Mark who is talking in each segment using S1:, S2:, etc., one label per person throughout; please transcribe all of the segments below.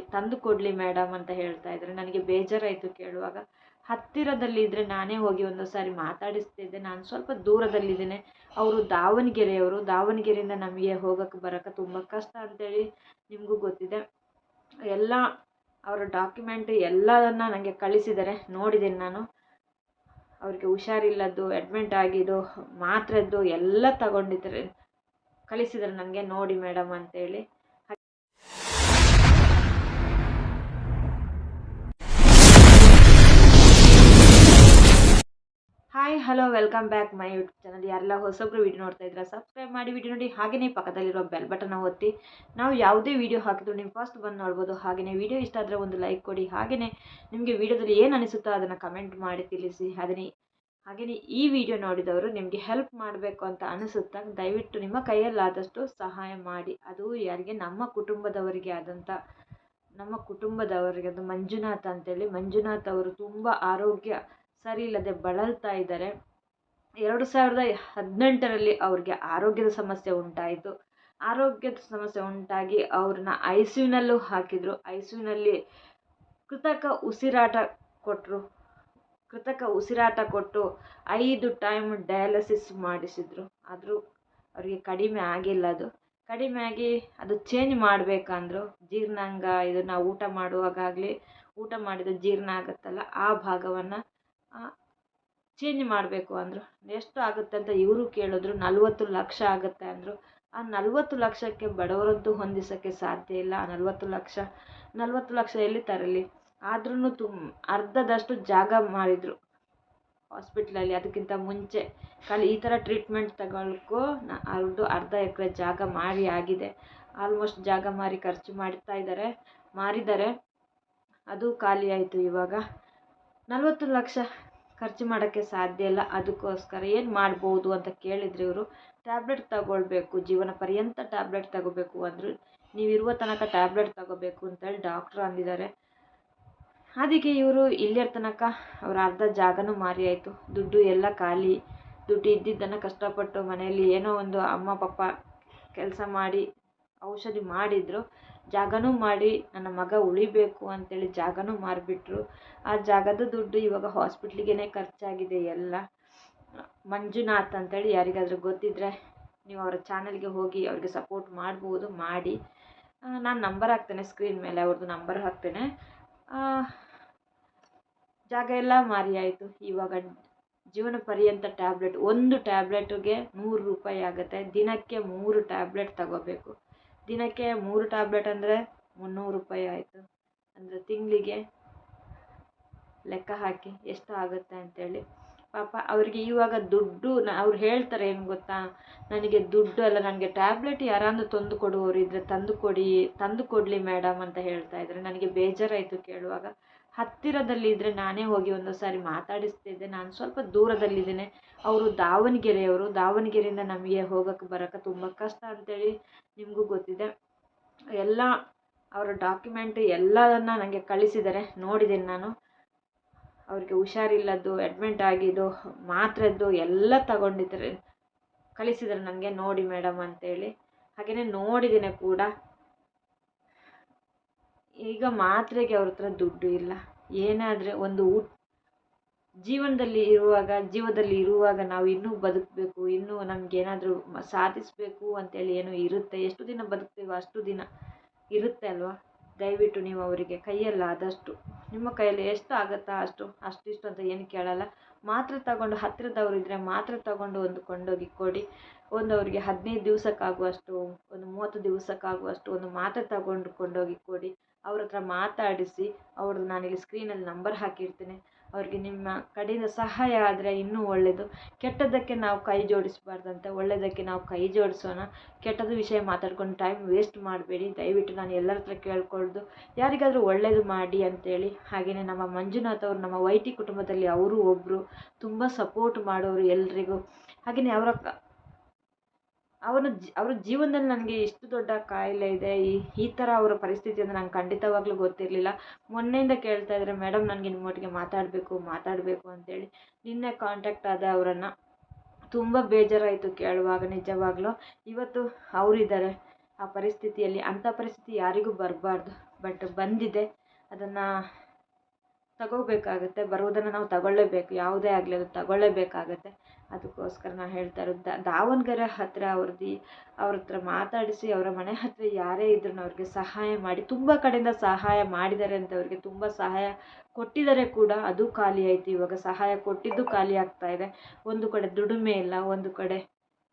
S1: ತಂದು ಕೊಡಲಿ ಮೇಡಮ್ ಅಂತ ಹೇಳ್ತಾ ಇದ್ದಾರೆ ನನಗೆ ಬೇಜಾರಾಯಿತು ಕೇಳುವಾಗ. ಹತ್ತಿರದಲ್ಲಿ ಇದ್ದರೆ ನಾನೇ ಹೋಗಿ ಒಂದು ಸಾರಿ ಮಾತಾಡಿಸ್ತಿದ್ದೆ. ನಾನು ಸ್ವಲ್ಪ ದೂರದಲ್ಲಿದ್ದೇನೆ ಅವರು ದಾವಣಗೆರೆಯವರು. ದಾವಣಗೆರೆಯಿಂದ ನಮಗೆ ಹೋಗಕ್ಕೆ ಬರೋಕ್ಕೆ ತುಂಬ ಕಷ್ಟ ಅಂತೇಳಿ ನಿಮಗೂ ಗೊತ್ತಿದೆ. ಎಲ್ಲ ಅವರ ಡಾಕ್ಯುಮೆಂಟ್ ಎಲ್ಲದನ್ನ ನನಗೆ ಕಳಿಸಿದ್ದಾರೆ. ನೋಡಿದ್ದೀನಿ ನಾನು. ಅವ್ರಿಗೆ ಹುಷಾರಿಲ್ಲದ್ದು ಅಡ್ಮಿಂಟ್ ಆಗಿದ್ದು, ಮಾತ್ರೆದ್ದು ಎಲ್ಲ ತಗೊಂಡಿದ್ದಾರೆ. ಕಳಿಸಿದ್ದಾರೆ ನನಗೆ ನೋಡಿ ಮೇಡಮ್ ಅಂತೇಳಿ. Hi hello welcome back my YouTube channel ಯಾರೆಲ್ಲ ಹೊಸಬ್ರು ವೀಡಿಯೋ ನೋಡ್ತಾ ಇದ್ದೀರಾ ಸಬ್ಸ್ಕ್ರೈಬ್ ಮಾಡಿ ವಿಡಿಯೋ ನೋಡಿ ಹಾಗೆಯೇ ಪಕ್ಕದಲ್ಲಿರೋ ಬೆಲ್ ಬಟನ್ ಒತ್ತಿ. ನಾವು ಯಾವುದೇ ವೀಡಿಯೋ ಹಾಕಿದ್ರು ನೀವು ಫಸ್ಟ್ ಬಂದು ನೋಡ್ಬೋದು. ಹಾಗೆಯೇ ವೀಡಿಯೋ ಇಷ್ಟ ಆದರೆ ಒಂದು ಲೈಕ್ ಕೊಡಿ. ಹಾಗೆಯೇ ನಿಮಗೆ ವಿಡಿಯೋದಲ್ಲಿ ಏನು ಅನಿಸುತ್ತೋ ಅದನ್ನು ಕಮೆಂಟ್ ಮಾಡಿ ತಿಳಿಸಿ. ಅದನ್ನೇ ಹಾಗೆಯೇ ಈ ವಿಡಿಯೋ ನೋಡಿದವರು ನಿಮಗೆ ಹೆಲ್ಪ್ ಮಾಡಬೇಕು ಅಂತ ಅನಿಸುತ್ತಾ, ದಯವಿಟ್ಟು ನಿಮ್ಮ ಕೈಯಲ್ಲಾದಷ್ಟು ಸಹಾಯ ಮಾಡಿ. ಅದು ಯಾರಿಗೆ? ನಮ್ಮ ಕುಟುಂಬದವರಿಗೆ ಆದಂಥ ನಮ್ಮ ಕುಟುಂಬದವರಿಗೆ. ಅದು ಮಂಜುನಾಥ್ ಅಂತೇಳಿ. ಮಂಜುನಾಥ್ ಅವರು ತುಂಬ ಆರೋಗ್ಯ ಸರಿ ಇಲ್ಲದೆ ಬಳಲ್ತಾ ಇದ್ದಾರೆ. ಎರಡು ಸಾವಿರದ ಹದಿನೆಂಟರಲ್ಲಿ ಅವ್ರಿಗೆ ಆರೋಗ್ಯದ ಸಮಸ್ಯೆ ಉಂಟಾಯಿತು. ಆರೋಗ್ಯದ ಸಮಸ್ಯೆ ಉಂಟಾಗಿ ಅವ್ರನ್ನ ಐ ಸಿ ಯುನಲ್ಲೂ ಹಾಕಿದರು. ಐ ಸಿ ಯುನಲ್ಲಿ ಕೃತಕ ಉಸಿರಾಟ ಕೊಟ್ಟರು ಕೃತಕ ಉಸಿರಾಟ ಕೊಟ್ಟು ಐದು ಟೈಮ್ ಡಯಾಲಿಸಿಸ್ ಮಾಡಿಸಿದ್ರು. ಆದರೂ ಅವರಿಗೆ ಕಡಿಮೆ ಆಗಿಲ್ಲ ಅದು. ಕಡಿಮೆ ಆಗಿ ಅದು ಚೇಂಜ್ ಮಾಡಬೇಕಂದ್ರು. ಜೀರ್ಣಾಂಗ ಇದನ್ನು ಊಟ ಮಾಡುವಾಗಾಗಲಿ ಊಟ ಮಾಡಿದ ಜೀರ್ಣ ಆಗುತ್ತಲ್ಲ, ಆ ಭಾಗವನ್ನು ಚೇಂಜ್ ಮಾಡಬೇಕು ಅಂದರು. ಎಷ್ಟು ಆಗುತ್ತೆ ಅಂತ ಇವರು ಕೇಳಿದ್ರು, ನಲ್ವತ್ತು ಲಕ್ಷ ಆಗುತ್ತೆ ಅಂದರು. ಆ ನಲವತ್ತು ಲಕ್ಷಕ್ಕೆ ಬಡವರಂತೂ ಹೊಂದಿಸೋಕ್ಕೆ ಸಾಧ್ಯ ಇಲ್ಲ. ಆ ನಲವತ್ತು ಲಕ್ಷ ನಲವತ್ತು ಲಕ್ಷ ಎಲ್ಲಿ ತರಲಿ? ಆದ್ರೂ ತುಮ್, ಅರ್ಧದಷ್ಟು ಜಾಗ ಮಾಡಿದರು ಹಾಸ್ಪಿಟ್ಲಲ್ಲಿ. ಅದಕ್ಕಿಂತ ಮುಂಚೆ ಖಾಲಿ ಈ ಥರ ಟ್ರೀಟ್ಮೆಂಟ್ ತಗೊಳ್ಳೋಕ್ಕೂ ಅವ್ರದ್ದು ಅರ್ಧ ಎಕರೆ ಜಾಗ ಮಾರಿ ಆಗಿದೆ. ಆಲ್ಮೋಸ್ಟ್ ಜಾಗ ಮಾರಿ ಖರ್ಚು ಮಾಡ್ತಾ ಇದ್ದಾರೆ ಮಾರಿದ್ದಾರೆ ಅದು ಖಾಲಿ ಆಯಿತು ಇವಾಗ. ನಲವತ್ತು ಲಕ್ಷ ಖರ್ಚು ಮಾಡೋಕ್ಕೆ ಸಾಧ್ಯ ಇಲ್ಲ, ಅದಕ್ಕೋಸ್ಕರ ಏನು ಮಾಡ್ಬೋದು ಅಂತ ಕೇಳಿದರೆ ಇವರು ಟ್ಯಾಬ್ಲೆಟ್ ತಗೊಳ್ಬೇಕು ಜೀವನ ಪರ್ಯಂತ ಟ್ಯಾಬ್ಲೆಟ್ ತಗೋಬೇಕು ಅಂದರು, ನೀವಿರುವ ತನಕ ಟ್ಯಾಬ್ಲೆಟ್ ತಗೋಬೇಕು ಅಂತೇಳಿ ಡಾಕ್ಟ್ರು ಅಂದಿದ್ದಾರೆ. ಅದಕ್ಕೆ ಇವರು ಇಲ್ಲಿಯ ತನಕ ಅವ್ರ ಅರ್ಧ ಜಾಗನೂ ಮಾರಿ ಆಯಿತು. ದುಡ್ಡು ಎಲ್ಲ ಖಾಲಿ. ದುಡ್ಡು ಇದ್ದಿದ್ದನ್ನು ಕಷ್ಟಪಟ್ಟು ಮನೆಯಲ್ಲಿ ಏನೋ ಒಂದು ಅಮ್ಮ, ಪಪ್ಪ ಕೆಲಸ ಮಾಡಿ ಔಷಧಿ ಮಾಡಿದರು. ಜಾಗನೂ ಮಾಡಿ ನನ್ನ ಮಗ ಉಳಿಬೇಕು ಅಂತೇಳಿ ಜಾಗನೂ ಮಾರಿಬಿಟ್ರು. ಆ ಜಾಗದ ದುಡ್ಡು ಇವಾಗ ಹಾಸ್ಪಿಟ್ಲಿಗೇನೆ ಖರ್ಚಾಗಿದೆ ಎಲ್ಲ. ಮಂಜುನಾಥ್ ಅಂತೇಳಿ ಯಾರಿಗಾದರೂ ಗೊತ್ತಿದ್ದರೆ ನೀವು ಅವರ ಚಾನಲ್ಗೆ ಹೋಗಿ ಅವ್ರಿಗೆ ಸಪೋರ್ಟ್ ಮಾಡ್ಬೋದು, ಮಾಡಿ. ನಾನು ನಂಬರ್ ಹಾಕ್ತೇನೆ ಸ್ಕ್ರೀನ್ ಮೇಲೆ ಅವ್ರದ್ದು ನಂಬರ್ ಹಾಕ್ತೇನೆ. ಜಾಗ ಎಲ್ಲ ಮಾರಿ ಆಯಿತು. ಇವಾಗ ಜೀವನ ಪರ್ಯಂತ ಟ್ಯಾಬ್ಲೆಟ್ ಒಂದು ಟ್ಯಾಬ್ಲೆಟ್ಗೆ ನೂರು ರೂಪಾಯಿ ಆಗುತ್ತೆ. ದಿನಕ್ಕೆ ಮೂರು ಟ್ಯಾಬ್ಲೆಟ್ ತಗೋಬೇಕು. ದಿನಕ್ಕೆ ಮೂರು ಟ್ಯಾಬ್ಲೆಟ್ ಅಂದರೆ ಮುನ್ನೂರು ರೂಪಾಯಿ ಆಯಿತು. ಅಂದರೆ ತಿಂಗಳಿಗೆ ಲೆಕ್ಕ ಹಾಕಿ ಎಷ್ಟು ಆಗುತ್ತೆ ಅಂತೇಳಿ. ಪಾಪ ಅವರಿಗೆ ಇವಾಗ ದುಡ್ಡು ನ, ಅವ್ರು ಹೇಳ್ತಾರೆ ಏನು ಗೊತ್ತಾ? ನನಗೆ ದುಡ್ಡು ಅಲ್ಲ, ನನಗೆ ಟ್ಯಾಬ್ಲೆಟ್ ಯಾರಾದರೂ ತಂದು ಕೊಡುವವರು ಇದ್ದರೆ ತಂದು ಕೊಡಿ, ತಂದು ಕೊಡಲಿ ಮೇಡಮ್ ಅಂತ ಹೇಳ್ತಾ ಇದ್ದಾರೆ ನನಗೆ ಬೇಜಾರಾಯಿತು ಕೇಳುವಾಗ. ಹತ್ತಿರದಲ್ಲಿ ಇದ್ದರೆ ನಾನೇ ಹೋಗಿ ಒಂದು ಸಾರಿ ಮಾತಾಡಿಸ್ತಿದ್ದೆ. ನಾನು ಸ್ವಲ್ಪ ದೂರದಲ್ಲಿದ್ದೇನೆ. ಅವರು ದಾವಣಗೆರೆಯವರು. ದಾವಣಗೆರೆಯಿಂದ ನಮಗೆ ಹೋಗೋಕ್ಕೆ ಬರೋಕ್ಕೆ ತುಂಬ ಕಷ್ಟ ಅಂತೇಳಿ ನಿಮಗೂ ಗೊತ್ತಿದೆ. ಎಲ್ಲ ಅವರ ಡಾಕ್ಯುಮೆಂಟ್ ಎಲ್ಲದನ್ನು ನನಗೆ ಕಳಿಸಿದ್ದಾರೆ. ನೋಡಿದ್ದೀನಿ ನಾನು. ಅವ್ರಿಗೆ ಹುಷಾರಿಲ್ಲದ್ದು, ಅಡ್ಮಿಂಟ್ ಆಗಿದ್ದು, ಮಾತ್ರದ್ದು ಎಲ್ಲ ತಗೊಂಡಿದ್ದಾರೆ. ಕಳಿಸಿದ್ದಾರೆ ನನಗೆ ನೋಡಿ ಮೇಡಮ್ ಅಂತೇಳಿ. ಹಾಗೆಯೇ ನೋಡಿದ್ದೀನಿ ಕೂಡ. ಈಗ ಮಾತ್ರೆಗೆ ಅವ್ರ ಹತ್ರ ದುಡ್ಡು ಇಲ್ಲ. ಏನಾದರೆ ಒಂದು ಊಟ ಜೀವನದಲ್ಲಿ ಇರುವಾಗ, ಜೀವದಲ್ಲಿ ಇರುವಾಗ ನಾವು ಇನ್ನೂ ಬದುಕಬೇಕು, ಇನ್ನೂ ನಮಗೇನಾದರೂ ಸಾಧಿಸಬೇಕು ಅಂತೇಳಿ ಏನೋ ಇರುತ್ತೆ? ಎಷ್ಟು ದಿನ ಬದುಕ್ತೀವೋ ಅಷ್ಟು ದಿನ ಇರುತ್ತೆ ಅಲ್ವಾ? ದಯವಿಟ್ಟು ನೀವು ಅವರಿಗೆ ಕೈಯಲ್ಲಾದಷ್ಟು, ನಿಮ್ಮ ಕೈಯಲ್ಲಿ ಎಷ್ಟು ಆಗುತ್ತಾ ಅಷ್ಟು, ಅಷ್ಟಿಷ್ಟು ಅಂತ ಏನು ಕೇಳಲ್ಲ. ಮಾತ್ರೆ ತಗೊಂಡು ಹತ್ತಿರದವ್ರು ಇದ್ದರೆ ಮಾತ್ರೆ ತಗೊಂಡು ಒಂದು ಕೊಂಡೋಗಿ ಕೊಡಿ. ಒಂದು ಅವರಿಗೆ ಹದಿನೈದು ದಿವಸಕ್ಕಾಗುವಷ್ಟು, ಒಂದು ಮೂವತ್ತು ದಿವಸಕ್ಕಾಗುವಷ್ಟು ಒಂದು ಮಾತ್ರೆ ತಗೊಂಡು ಕೊಂಡೋಗಿ ಕೊಡಿ. ಅವ್ರ ಹತ್ರ ಮಾತಾಡಿಸಿ ಅವ್ರದ್ದು ನಾನಿಲ್ಲಿ ಸ್ಕ್ರೀನಲ್ಲಿ ನಂಬರ್ ಹಾಕಿರ್ತೀನಿ. ಅವ್ರಿಗೆ ನಿಮ್ಮ ಕಡೆಯಿಂದ ಸಹಾಯ ಆದರೆ ಇನ್ನೂ ಒಳ್ಳೆಯದು ಕೆಟ್ಟದ್ದಕ್ಕೆ ನಾವು ಕೈ ಜೋಡಿಸಬಾರ್ದಂತೆ ಒಳ್ಳೆಯದಕ್ಕೆ ನಾವು ಕೈ ಜೋಡಿಸೋಣ. ಕೆಟ್ಟದ ವಿಷಯ ಮಾತಾಡ್ಕೊಂಡು ಟೈಮ್ ವೇಸ್ಟ್ ಮಾಡಬೇಡಿ. ದಯವಿಟ್ಟು ನಾನು ಎಲ್ಲರ ಹತ್ರ ಕೇಳ್ಕೊಳ್ಳೋದು ಯಾರಿಗಾದರೂ ಒಳ್ಳೆಯದು ಮಾಡಿ ಅಂತೇಳಿ. ಹಾಗೆಯೇ ನಮ್ಮ ಮಂಜುನಾಥ್ ಅವರು, ನಮ್ಮ ವೈ ಟಿ ಕುಟುಂಬದಲ್ಲಿ ಅವರು ಒಬ್ಬರು ತುಂಬ ಸಪೋರ್ಟ್ ಮಾಡೋರು ಎಲ್ರಿಗೂ. ಹಾಗೆಯೇ ಅವರ ಅವನ ಜಿ, ಅವರ ಜೀವನದಲ್ಲಿ ನನಗೆ ಇಷ್ಟು ದೊಡ್ಡ ಕಾಯಿಲೆ ಇದೆ, ಈ ಈ ಥರ ಅವರ ಪರಿಸ್ಥಿತಿ ಅಂದರೆ ನಂಗೆ ಖಂಡಿತವಾಗ್ಲೂ ಗೊತ್ತಿರಲಿಲ್ಲ. ಮೊನ್ನೆಯಿಂದ ಕೇಳ್ತಾ ಇದ್ದಾರೆ ಮೇಡಮ್, ನನಗೆ ನಿಮ್ಮೊಟ್ಟಿಗೆ ಮಾತಾಡಬೇಕು ಮಾತಾಡಬೇಕು ಅಂತೇಳಿ ನಿನ್ನೆ ಕಾಂಟ್ಯಾಕ್ಟ್ ಆದ ಅವರನ್ನು. ತುಂಬ ಬೇಜಾರಾಯಿತು ಕೇಳುವಾಗ, ನಿಜವಾಗ್ಲೂ. ಇವತ್ತು ಅವರಿದ್ದಾರೆ. ಆ ಪರಿಸ್ಥಿತಿಯಲ್ಲಿ ಅಂಥ ಪರಿಸ್ಥಿತಿ ಯಾರಿಗೂ ಬರಬಾರ್ದು. ಬಟ್ ಬಂದಿದೆ. ಅದನ್ನು ತಗೋಬೇಕಾಗುತ್ತೆ ಬರೋದನ್ನು ನಾವು ತಗೊಳ್ಳೇಬೇಕು, ಯಾವುದೇ ಆಗಲಿ ಅದು ತಗೊಳ್ಳೇಬೇಕಾಗುತ್ತೆ. ಅದಕ್ಕೋಸ್ಕರ ನಾನು ಹೇಳ್ತಾ ಇರೋದು ದಾವಣಗೆರೆ ಹತ್ತಿರ ಅವ್ರದ್ದು ಅವ್ರ ಹತ್ರ ಮಾತಾಡಿಸಿ, ಅವರ ಮನೆ ಹತ್ತಿರ ಯಾರೇ ಇದ್ರೂ ಅವ್ರಿಗೆ ಸಹಾಯ ಮಾಡಿ, ತುಂಬ ಕಡೆಯಿಂದ ಸಹಾಯ ಮಾಡಿದ್ದಾರೆ ಅಂತ ಅವ್ರಿಗೆ ತುಂಬ ಸಹಾಯ ಕೊಟ್ಟಿದ್ದಾರೆ ಕೂಡ, ಅದು ಖಾಲಿ ಆಯಿತು ಇವಾಗ, ಸಹಾಯ ಕೊಟ್ಟಿದ್ದು ಖಾಲಿ ಆಗ್ತಾ ಇದೆ. ಒಂದು ಕಡೆ ದುಡಿಮೆ ಇಲ್ಲ, ಒಂದು ಕಡೆ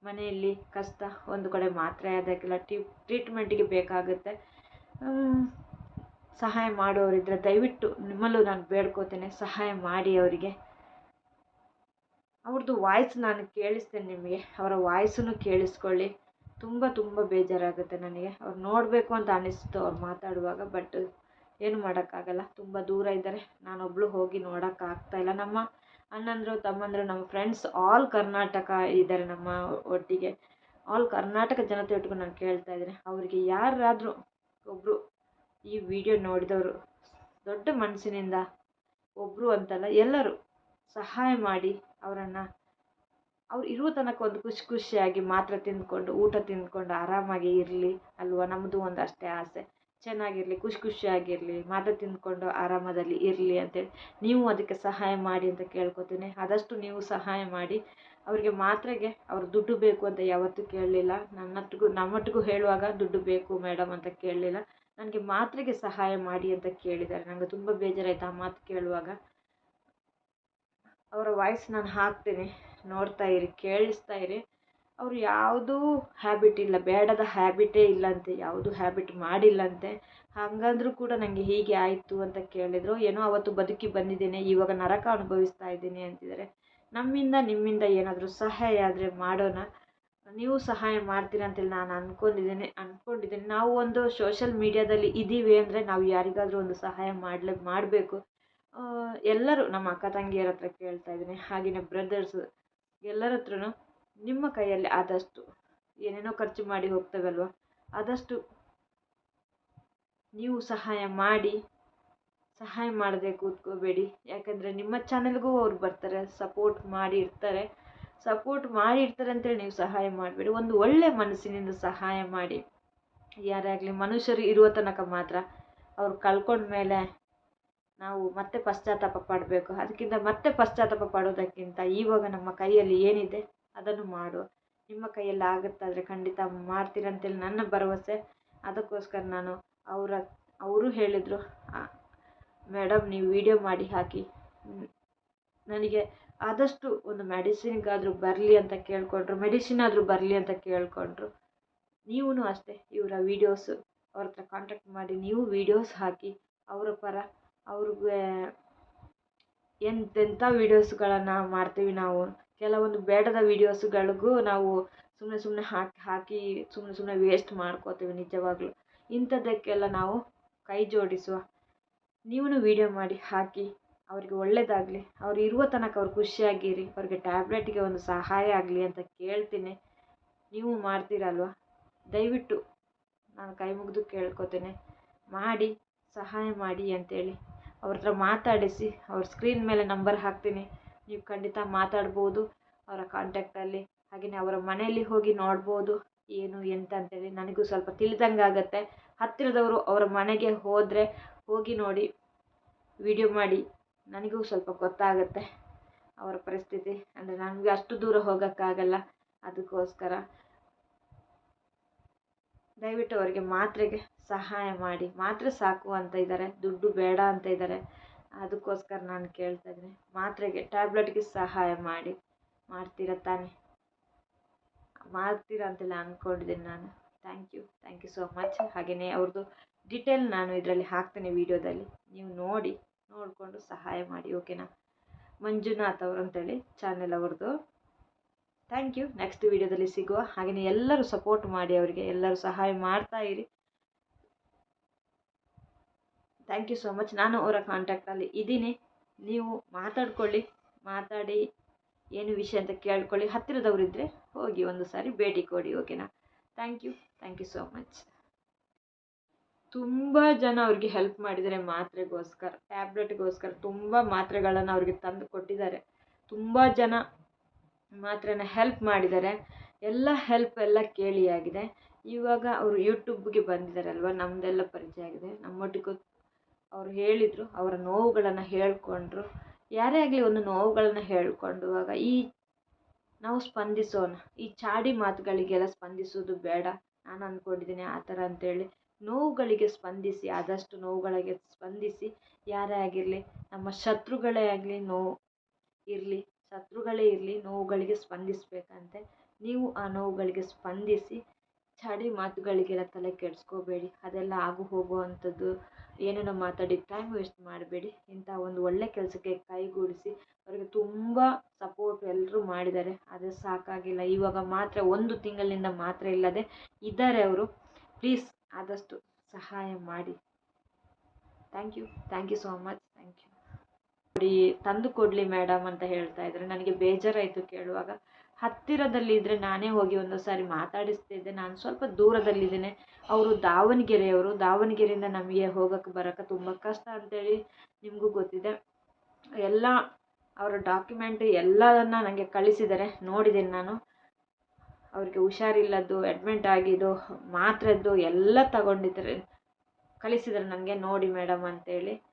S1: ಮನೆಯಲ್ಲಿ ಕಷ್ಟ, ಒಂದು ಕಡೆ ಮಾತ್ರೆ ಅದಕ್ಕೆಲ್ಲ ಟ್ರೀಟ್ಮೆಂಟಿಗೆ ಬೇಕಾಗುತ್ತೆ. ಸಹಾಯ ಮಾಡೋರಿದ್ದರೆ ದಯವಿಟ್ಟು ನಿಮ್ಮಲ್ಲೂ ನಾನು ಬೇಡ್ಕೋತೇನೆ, ಸಹಾಯ ಮಾಡಿ ಅವರಿಗೆ. ಅವ್ರದ್ದು ವಾಯ್ಸ್ ನಾನು ಕೇಳಿಸ್ತೇನೆ ನಿಮಗೆ, ಅವರ ವಾಯ್ಸನ್ನು ಕೇಳಿಸ್ಕೊಳ್ಳಿ. ತುಂಬ ತುಂಬ ಬೇಜಾರಾಗುತ್ತೆ ನನಗೆ. ಅವ್ರು ನೋಡಬೇಕು ಅಂತ ಅನ್ನಿಸ್ತು ಅವ್ರು ಮಾತಾಡುವಾಗ, ಬಟ್ ಏನು ಮಾಡೋಕ್ಕಾಗಲ್ಲ. ತುಂಬ ದೂರ ಇದ್ದಾರೆ. ನಾನೊಬ್ಬಳು ಹೋಗಿ ನೋಡೋಕ್ಕಾಗ್ತಾಯಿಲ್ಲ ನಮ್ಮ ಅಣ್ಣಂದರು, ತಮ್ಮಂದರು, ನಮ್ಮ ಫ್ರೆಂಡ್ಸ್ ಆಲ್ ಕರ್ನಾಟಕ ಇದ್ದಾರೆ ನಮ್ಮ ಒಟ್ಟಿಗೆ. ಆಲ್ ಕರ್ನಾಟಕ ಜನತೆ ಒಟ್ಟಿಗೂ ನಾನು ಕೇಳ್ತಾ ಇದ್ದೀನಿ. ಅವರಿಗೆ ಯಾರಾದರೂ ಒಬ್ಬರು ಈ ವಿಡಿಯೋ ನೋಡಿದವರು ದೊಡ್ಡ ಮನಸ್ಸಿನಿಂದ ಒಬ್ಬರು ಅಂತಲ್ಲ ಎಲ್ಲರೂ ಸಹಾಯ ಮಾಡಿ ಅವರನ್ನು ಅವ್ರು ಇರುವ ತನಕ ಒಂದು ಖುಷಿ ಖುಷಿಯಾಗಿ ಮಾತ್ರೆ ತಿಂದ್ಕೊಂಡು, ಊಟ ತಿಂದ್ಕೊಂಡು ಆರಾಮಾಗಿ ಇರಲಿ ಅಲ್ವಾ? ನಮ್ಮದು ಒಂದು ಅಷ್ಟೇ ಆಸೆ. ಚೆನ್ನಾಗಿರಲಿ, ಖುಷಿ ಖುಷಿಯಾಗಿರಲಿ, ಮಾತ್ರೆ ತಿಂದ್ಕೊಂಡು ಆರಾಮದಲ್ಲಿ ಇರಲಿ ಅಂತೇಳಿ ನೀವು ಅದಕ್ಕೆ ಸಹಾಯ ಮಾಡಿ ಅಂತ ಕೇಳ್ಕೊತೀನಿ. ಆದಷ್ಟು ನೀವು ಸಹಾಯ ಮಾಡಿ. ಅವರಿಗೆ ಮಾತ್ರೆಗೆ ಅವ್ರು ದುಡ್ಡು ಬೇಕು ಅಂತ ಯಾವತ್ತೂ ಕೇಳಲಿಲ್ಲ. ನನ್ನೊಟ್ಟಿಗೂ ನಮ್ಮಟ್ಟಿಗೂ ಹೇಳುವಾಗ ದುಡ್ಡು ಬೇಕು ಮೇಡಮ್ ಅಂತ ಕೇಳಲಿಲ್ಲ. ನನಗೆ ಮಾತ್ರೆಗೆ ಸಹಾಯ ಮಾಡಿ ಅಂತ ಕೇಳಿದ್ದಾರೆ. ನನಗೆ ತುಂಬ ಬೇಜಾರಾಯಿತು ಆ ಮಾತು ಕೇಳುವಾಗ. ಅವರ ವಾಯ್ಸ್ ನಾನು ಹಾಕ್ತೇನೆ. ನೋಡ್ತಾ ಇರಿ, ಕೇಳಿಸ್ತಾ ಇರಿ. ಅವರು ಯಾವುದೂ ಹ್ಯಾಬಿಟ್ ಇಲ್ಲ, ಬೇಡದ ಹ್ಯಾಬಿಟೇ ಇಲ್ಲಂತೆ, ಯಾವುದು ಹ್ಯಾಬಿಟ್ ಮಾಡಿಲ್ಲಂತೆ. ಹಾಗಂದ್ರೂ ಕೂಡ ನನಗೆ ಹೀಗೆ ಆಯಿತು ಅಂತ ಕೇಳಿದರು. ಏನೋ ಅವತ್ತು ಬದುಕಿ ಬಂದಿದ್ದೇನೆ, ಇವಾಗ ನರಕ ಅನುಭವಿಸ್ತಾ ಇದ್ದೀನಿ ಅಂತಿದ್ದಾರೆ. ನಮ್ಮಿಂದ ನಿಮ್ಮಿಂದ ಏನಾದರೂ ಸಹಾಯ ಆದರೆ ಮಾಡೋಣ. ನೀವು ಸಹಾಯ ಮಾಡ್ತೀರ ನಾನು ಅಂದ್ಕೊಂಡಿದ್ದೀನಿ ಅಂದ್ಕೊಂಡಿದ್ದೀನಿ ನಾವು ಒಂದು ಸೋಷಲ್ ಮೀಡ್ಯಾದಲ್ಲಿ ಇದ್ದೀವಿ ಅಂದರೆ ನಾವು ಯಾರಿಗಾದರೂ ಒಂದು ಸಹಾಯ ಮಾಡಲೇ, ಮಾಡಬೇಕು. ಎಲ್ಲರೂ, ನಮ್ಮ ಅಕ್ಕ ತಂಗಿಯರ ಹತ್ರ ಕೇಳ್ತಾ ಇದ್ದೀನಿ ಹಾಗೆಯೇ ಬ್ರದರ್ಸು ಎಲ್ಲರ ಹತ್ರನೂ ನಿಮ್ಮ ಕೈಯಲ್ಲಿ ಆದಷ್ಟು ಏನೇನೋ ಖರ್ಚು ಮಾಡಿ ಹೋಗ್ತೇವಲ್ವ, ಆದಷ್ಟು ನೀವು ಸಹಾಯ ಮಾಡಿ, ಸಹಾಯ ಮಾಡದೆ ಕೂತ್ಕೋಬೇಡಿ. ಯಾಕಂದರೆ ನಿಮ್ಮ ಚಾನಲ್ಗೂ ಅವ್ರು ಬರ್ತಾರೆ ಸಪೋರ್ಟ್ ಮಾಡಿ ಇರ್ತಾರೆ. ಸಪೋರ್ಟ್ ಮಾಡಿರ್ತಾರೆ ಅಂತೇಳಿ ನೀವು ಸಹಾಯ ಮಾಡಬೇಡಿ. ಒಂದು ಒಳ್ಳೆ ಮನಸ್ಸಿನಿಂದ ಸಹಾಯ ಮಾಡಿ. ಯಾರೇ ಆಗಲಿ ಮನುಷ್ಯರು ಇರುವ ತನಕ ಮಾತ್ರ ಅವ್ರು ಕಳ್ಕೊಂಡ ಮೇಲೆ ನಾವು ಮತ್ತೆ ಪಶ್ಚಾತ್ತಾಪ ಪಡಬೇಕು. ಅದಕ್ಕಿಂತ ಮತ್ತೆ ಪಶ್ಚಾತ್ತಾಪ ಪಡೋದಕ್ಕಿಂತ ಇವಾಗ ನಮ್ಮ ಕೈಯಲ್ಲಿ ಏನಿದೆ ಅದನ್ನು ಮಾಡು ನಿಮ್ಮ ಕೈಯಲ್ಲಿ ಆಗುತ್ತಾದರೆ ಖಂಡಿತ ಮಾಡ್ತೀರಂತೇಳಿ ನನ್ನ ಭರವಸೆ. ಅದಕ್ಕೋಸ್ಕರ ನಾನು ಅವರ, ಅವರು ಹೇಳಿದರು ಮೇಡಮ್ ನೀವು ವಿಡಿಯೋ ಮಾಡಿ ಹಾಕಿ. ನನಗೆ ಆದಷ್ಟು ಒಂದು ಮೆಡಿಸಿನ್ಗಾದರೂ ಬರಲಿ ಅಂತ ಕೇಳಿಕೊಂಡ್ರು ಮೆಡಿಸಿನ್ ಆದರೂ ಬರಲಿ ಅಂತ ಕೇಳಿಕೊಂಡ್ರು. ನೀವೂ ಅಷ್ಟೇ, ಇವರ ವೀಡಿಯೋಸು ಅವ್ರ ಹತ್ರ ಕಾಂಟ್ಯಾಕ್ಟ್ ಮಾಡಿ, ನೀವು ವೀಡಿಯೋಸ್ ಹಾಕಿ, ಅವರ ಪರ ಅವ್ರಿಗೆ ಎಂತೆಂಥ ವೀಡಿಯೋಸ್ಗಳನ್ನು ಮಾಡ್ತೀವಿ ನಾವು. ಕೆಲವೊಂದು ಬೇಡದ ವೀಡಿಯೋಸ್ಗಳಿಗೂ ನಾವು ಸುಮ್ಮನೆ ಸುಮ್ಮನೆ ಹಾಕಿ ಹಾಕಿ ಸುಮ್ಮನೆ ಸುಮ್ಮನೆ ವೇಸ್ಟ್ ಮಾಡ್ಕೋತೀವಿ ನಿಜವಾಗ್ಲೂ. ಇಂಥದ್ದಕ್ಕೆಲ್ಲ ನಾವು ಕೈ ಜೋಡಿಸುವ. ನೀವೂ ವೀಡಿಯೋ ಮಾಡಿ, ಹಾಕಿ ಅವ್ರಿಗೆ ಒಳ್ಳೆಯದಾಗಲಿ ಅವ್ರು ಇರುವ ತನಕ ಅವ್ರು ಖುಷಿಯಾಗಿರಿ. ಅವ್ರಿಗೆ ಟ್ಯಾಬ್ಲೆಟ್ಗೆ ಒಂದು ಸಹಾಯ ಆಗಲಿ ಅಂತ ಕೇಳ್ತೀನಿ. ನೀವು ಮಾಡ್ತೀರಲ್ವ? ದಯವಿಟ್ಟು ನಾನು ಕೈ ಮುಗಿದು ಕೇಳ್ಕೊತೇನೆ. ಮಾಡಿ, ಸಹಾಯ ಮಾಡಿ ಅಂತೇಳಿ. ಅವ್ರ ಹತ್ರ ಮಾತಾಡಿಸಿ, ಅವ್ರ ಸ್ಕ್ರೀನ್ ಮೇಲೆ ನಂಬರ್ ಹಾಕ್ತೀನಿ. ನೀವು ಖಂಡಿತ ಮಾತಾಡ್ಬೋದು. ಅವರ ಕಾಂಟ್ಯಾಕ್ಟಲ್ಲಿ ಹಾಗೆಯೇ ಅವರ ಮನೆಯಲ್ಲಿ ಹೋಗಿ ನೋಡ್ಬೋದು. ಏನು, ಎಂತ ಅಂತೇಳಿ ನನಗೂ ಸ್ವಲ್ಪ ತಿಳಿದಂಗೆ ಆಗುತ್ತೆ ಹತ್ತಿರದವರು ಅವರ ಮನೆಗೆ ಹೋದರೆ ಹೋಗಿ ನೋಡಿ ವಿಡಿಯೋ ಮಾಡಿ ನನಗೂ ಸ್ವಲ್ಪ ಗೊತ್ತಾಗುತ್ತೆ ಅವರ ಪರಿಸ್ಥಿತಿ. ಅಂದರೆ ನನಗೆ ಅಷ್ಟು ದೂರ ಹೋಗೋಕ್ಕಾಗಲ್ಲ. ಅದಕ್ಕೋಸ್ಕರ ದಯವಿಟ್ಟು ಅವರಿಗೆ ಮಾತ್ರೆಗೆ ಸಹಾಯ ಮಾಡಿ. ಮಾತ್ರೆ ಸಾಕು ಅಂತ ಇದ್ದಾರೆ. ದುಡ್ಡು ಬೇಡ ಅಂತ ಇದ್ದಾರೆ. ಅದಕ್ಕೋಸ್ಕರ ನಾನು ಕೇಳ್ತಾ ಇದ್ದೀನಿ. ಮಾತ್ರೆಗೆ, ಟ್ಯಾಬ್ಲೆಟ್ಗೆ ಸಹಾಯ ಮಾಡಿ. ಮಾಡ್ತೀರ ತಾನೆ? ಮಾಡ್ತೀರಾ ಅಂತೆಲ್ಲ ಅಂದ್ಕೊಂಡಿದ್ದೀನಿ ನಾನು. Thank you thank you so much ಹಾಗೆಯೇ ಅವ್ರದ್ದು ಡಿಟೇಲ್ ನಾನು ಇದರಲ್ಲಿ ಹಾಕ್ತೇನೆ ವೀಡಿಯೋದಲ್ಲಿ ನೀವು ನೋಡಿ. ನೋಡಿಕೊಂಡು ಸಹಾಯ ಮಾಡಿ, ಓಕೆನಾ? ಮಂಜುನಾಥ್ ಅವರು ಅಂತೇಳಿ ಚಾನೆಲ್ ಅವ್ರದ್ದು ಥ್ಯಾಂಕ್ ಯು ನೆಕ್ಸ್ಟ್ ವೀಡಿಯೋದಲ್ಲಿ ಸಿಗುವ ಹಾಗೆಯೇ ಎಲ್ಲರೂ ಸಪೋರ್ಟ್ ಮಾಡಿ ಅವರಿಗೆ, ಎಲ್ಲರೂ ಸಹಾಯ ಮಾಡ್ತಾ ಇರಿ. ಥ್ಯಾಂಕ್ ಯು ಸೋ ಮಚ್ ನಾನು ಅವರ ಕಾಂಟ್ಯಾಕ್ಟಲ್ಲಿ ಇದ್ದೀನಿ. ನೀವು ಮಾತಾಡ್ಕೊಳ್ಳಿ, ಮಾತಾಡಿ, ಏನು ವಿಷಯ ಅಂತ ಕೇಳ್ಕೊಳ್ಳಿ. ಹತ್ತಿರದವರಿದ್ದರೆ ಹೋಗಿ ಒಂದು ಸಾರಿ ಭೇಟಿ ಕೊಡಿ, ಓಕೆನಾ? Thank you thank you so much ತುಂಬ ಜನ ಅವ್ರಿಗೆ ಹೆಲ್ಪ್ ಮಾಡಿದ್ದಾರೆ ಮಾತ್ರೆಗೋಸ್ಕರ ಟ್ಯಾಬ್ಲೆಟ್ಗೋಸ್ಕರ ತುಂಬ ಮಾತ್ರೆಗಳನ್ನು ಅವ್ರಿಗೆ ತಂದು ಕೊಟ್ಟಿದ್ದಾರೆ. ತುಂಬ ಜನ ಮಾತ್ರೆನ ಹೆಲ್ಪ್ ಮಾಡಿದ್ದಾರೆ. ಎಲ್ಲ ಹೆಲ್ಪ್ ಎಲ್ಲ ಕೇಳಿ ಆಗಿದೆ. ಇವಾಗ ಅವರು ಯೂಟ್ಯೂಬ್ಗೆ ಬಂದಿದ್ದಾರಲ್ವ ನಮ್ಮದೆಲ್ಲ ಪರಿಚಯ ಆಗಿದೆ. ನಮ್ಮೊಟ್ಟಿಗೂ ಅವರು ಹೇಳಿದರು, ಅವರ ನೋವುಗಳನ್ನು ಹೇಳ್ಕೊಂಡ್ರು. ಯಾರೇ ಆಗಲಿ ಒಂದು ನೋವುಗಳನ್ನು ಹೇಳಿಕೊಂಡುವಾಗ ಈ ನಾವು ಸ್ಪಂದಿಸೋಣ, ಈ ಚಾಡಿ ಮಾತುಗಳಿಗೆಲ್ಲ ಸ್ಪಂದಿಸೋದು ಬೇಡ. ನಾನು ಅಂದ್ಕೊಂಡಿದ್ದೀನಿ ಆ ಥರ ಅಂತೇಳಿ ನೋವುಗಳಿಗೆ ಸ್ಪಂದಿಸಿ, ಆದಷ್ಟು ನೋವುಗಳಿಗೆ ಸ್ಪಂದಿಸಿ, ಯಾರೇ ಆಗಿರಲಿ, ನಮ್ಮ ಶತ್ರುಗಳೇ ಆಗಲಿ ನೋವು ಇರಲಿ, ಶತ್ರುಗಳೇ ಇರಲಿ, ನೋವುಗಳಿಗೆ ಸ್ಪಂದಿಸಬೇಕಂತೆ, ನೀವು ಆ ನೋವುಗಳಿಗೆ ಸ್ಪಂದಿಸಿ ಚಾಡಿ ಮಾತುಗಳಿಗೆಲ್ಲ ತಲೆ ಕೆಡಿಸ್ಕೋಬೇಡಿ, ಅದೆಲ್ಲ ಆಗು ಹೋಗುವಂಥದ್ದು, ಏನೇನೋ ಮಾತಾಡಿ ಟೈಮ್ ವೇಸ್ಟ್ ಮಾಡಬೇಡಿ, ಇಂಥ ಒಂದು ಒಳ್ಳೆ ಕೆಲಸಕ್ಕೆ ಕೈಗೂಡಿಸಿ, ಅವರಿಗೆ ತುಂಬ ಸಪೋರ್ಟ್ ಎಲ್ಲರೂ ಮಾಡಿದ್ದಾರೆ ಆದರೆ ಸಾಕಾಗಿಲ್ಲ, ಇವಾಗ ಮಾತ್ರ ಒಂದು ತಿಂಗಳಿನಿಂದ ಮಾತ್ರ ಇಲ್ಲದೆ ಇದ್ದಾರೆ ಅವರು ಪ್ಲೀಸ್ ಆದಷ್ಟು ಸಹಾಯ ಮಾಡಿ. Thank you thank you so much thank you ನೋಡಿ, ತಂದು ಕೊಡಲಿ ಮೇಡಮ್ ಅಂತ ಹೇಳ್ತಾ ಇದ್ದಾರೆ. ನನಗೆ ಬೇಜಾರಾಯಿತು ಕೇಳುವಾಗ. ಹತ್ತಿರದಲ್ಲಿ ಇದ್ದರೆ ನಾನೇ ಹೋಗಿ ಒಂದು ಸಾರಿ ಮಾತಾಡಿಸ್ತಿದ್ದೆ. ನಾನು ಸ್ವಲ್ಪ ದೂರದಲ್ಲಿದ್ದೇನೆ. ಅವರು ದಾವಣಗೆರೆಯವರು. ದಾವಣಗೆರೆಯಿಂದ ನಮಗೆ ಹೋಗಕ್ಕೆ ಬರೋಕ್ಕೆ ತುಂಬ ಕಷ್ಟ ಅಂತೇಳಿ ನಿಮಗೂ ಗೊತ್ತಿದೆ. ಎಲ್ಲ, ಅವರ ಡಾಕ್ಯುಮೆಂಟ್ ಎಲ್ಲದನ್ನು ನನಗೆ ಕಳಿಸಿದ್ದಾರೆ. ನೋಡಿದ್ದೀನಿ ನಾನು. ಅವರಿಗೆ ಹುಷಾರಿಲ್ಲದ್ದು ಅಡ್ಮಿಂಟ್ ಆಗಿದ್ದು ಮಾತ್ರೆದ್ದು ಎಲ್ಲ ತಗೊಂಡಿದ್ರು. ಕಳಿಸಿದ್ರು ನನಗೆ ನೋಡಿ ಮೇಡಮ್ ಅಂತೇಳಿ.